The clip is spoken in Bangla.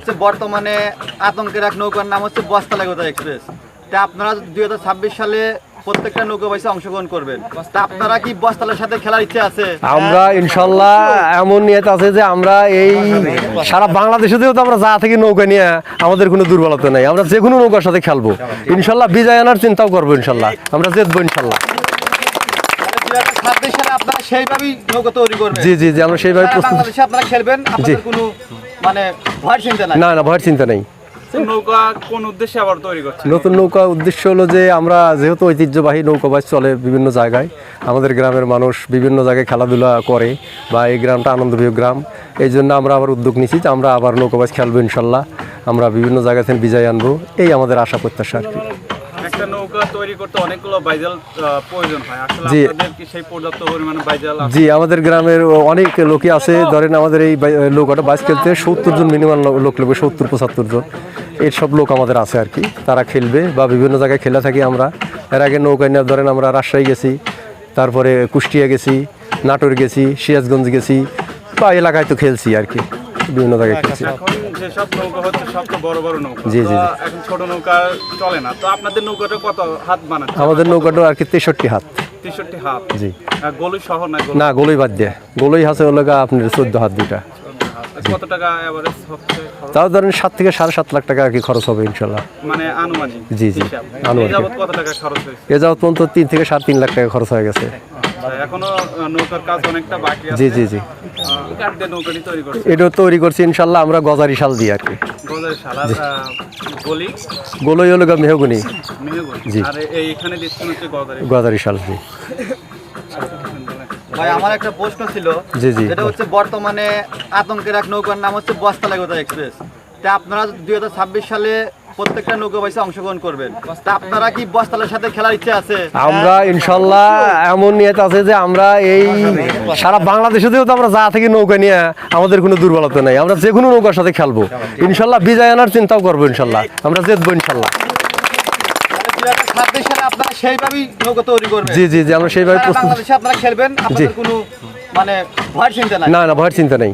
হচ্ছে বর্তমানে আতঙ্কের এক নৌকার নাম হচ্ছে বস্তালা গোদা এক্সপ্রেস। তা আপনারা দুই ছাব্বিশ সালে প্রত্যেকটা নৌকা বাইসে অংশগ্রহণ করবেন। তা আপনারা কি বস্তালার সাথে খেলার ইচ্ছে আছে? আমরা ইনশাল্লাহ এমন নিয়ত আছে যে আমরা এই সারা বাংলাদেশে যেহেতু আমরা যা থেকে নৌকা নিয়ে আমাদের কোনো দুর্বলতা নেই। আমরা যে কোনো নৌকার সাথে খেলব। ইনশাল্লাহ বিজয় আনার চিন্তাও করব ইনশাল্লাহ। আমরা জিতবো ইনশাল্লাহ। আপনারা সেইভাবেই নৌকা তৈরি করবেন। জি জি জি আমরা সেইভাবে প্রস্তুত আপনারা খেলবেন আপনাদের কোনো মানে ভয় চিন্তা নাই? না না ভয়ের চিন্তা নেই। নৌকা কোন উদ্দেশ্যে আবার তৈরি করছে নতুন নৌকা উদ্দেশ্য হলো যে আমরা যেহেতু ঐতিহ্যবাহী নৌকাবাস চলে বিভিন্ন জায়গায় আমাদের গ্রামের মানুষ বিভিন্ন জায়গায় খেলাধুলা করে বা এই গ্রামটা আনন্দপ্রিয় গ্রাম এই জন্য আমরা আবার উদ্যোগ নিচ্ছি যে আমরা আবার নৌকাবাস খেলব ইনশাল্লাহ। আমরা বিভিন্ন জায়গা থেকে বিজয় আনব এই আমাদের আশা প্রত্যাশা আর কি। একটা নৌকা তৈরি করতে অনেকগুলো বাইজাল প্রয়োজন হয়। আসলে জি। আপনাদের কি সেই পর্যাপ্ত পরিমাণে বাইজাল আছে? জি আমাদের গ্রামের অনেক লোকই আছে। ধরেন আমাদের এই নৌকাটা বাইশ খেলতে সত্তর জন মিনিমাম লোক লাগবে সত্তর পঁচাত্তর জন। সব লোক আমাদের আছে আর কি। তারা খেলবে বা বিভিন্ন জায়গায় খেলে থাকি আমরা। এর আগে নৌকায় নিয়ে ধরেন আমরা রাজশাহী গেছি তারপরে কুষ্টিয়া গেছি নাটোর গেছি সিরাজগঞ্জ গেছি বা এলাকায় তো খেলছি আর কি। বিভিন্ন জায়গায় খেলছি যেসব নৌকা হচ্ছে সব তো বড় বড় নৌকা। জি, জি, এখন ছোট নৌকা চলে না। তো আপনাদের নৌকাটা কত হাত বানাচ্ছে? আমাদের নৌকাটা আর কি তেষট্টি হাত। তেষট্টি হাত। জি। আর গলু সহ না গলু না গোলই বাদ দিয়ে। গোলই হলো আপনার চোদ্দ হাত দুইটা। কত টাকা এভারেজ হচ্ছে তাও ধরেন সাত থেকে সাড়ে সাত লাখ টাকা আর কি খরচ হবে ইনশাল্লাহ। মানে আনুমানিক জি, জি, আনুমানিক। কত টাকা খরচ হয়েছে? এ যাওয়া পর্যন্ত তিন থেকে সাড়ে তিন লাখ টাকা খরচ হয়ে গেছে। এখনও নৌকার কাজ অনেকটা বাকি আছে। জি জি। জি আহ, কাঠ দিয়ে নৌকাটি তৈরি করছে এটা তৈরি করছি ইনশাল্লাহ আমরা গজারি শাল দিয়ে আর কি। গজার শালার গলি? গোলই হলো মেহগুনি। মেহগুনি। জি। আর এই দিচ্ছেন হচ্ছে গজারি গজারি শাল জি। ভাই আমার একটা প্রশ্ন ছিল। জি, জি। যেটা হচ্ছে বর্তমানে আতঙ্কের এক নৌকার নাম হচ্ছে বস্তালা গোদা এক্সপ্রেস। তা আপনারা দুই হাজার ছাব্বিশ সালে প্রত্যেকটা অংশগ্রহণ করবেন। আপনারা কি বস্তালার সাথে খেলার ইচ্ছে আছে? আমরা ইনশাল্লাহ এমন নিয়ত আছে যে আমরা এই সারা বাংলাদেশে যেহেতু আমরা যা থেকে নৌকা নিয়ে আমাদের কোনো দুর্বলতা নেই আমরা যে কোনো নৌকার সাথে খেলব। ইনশাল্লাহ বিজয় আনার চিন্তাও করব ইনশাল্লাহ। আমরা জিতবো ইনশাল্লাহ। আপনারা সেইভাবেই নৌকা তৈরি করবেন। জি জি জি আমরা সেইভাবে প্রস্তুত আপনারা খেলবেন আপনাদের কোনো মানে ভয় চিন্তা নাই? না না ভয়ের চিন্তা নেই।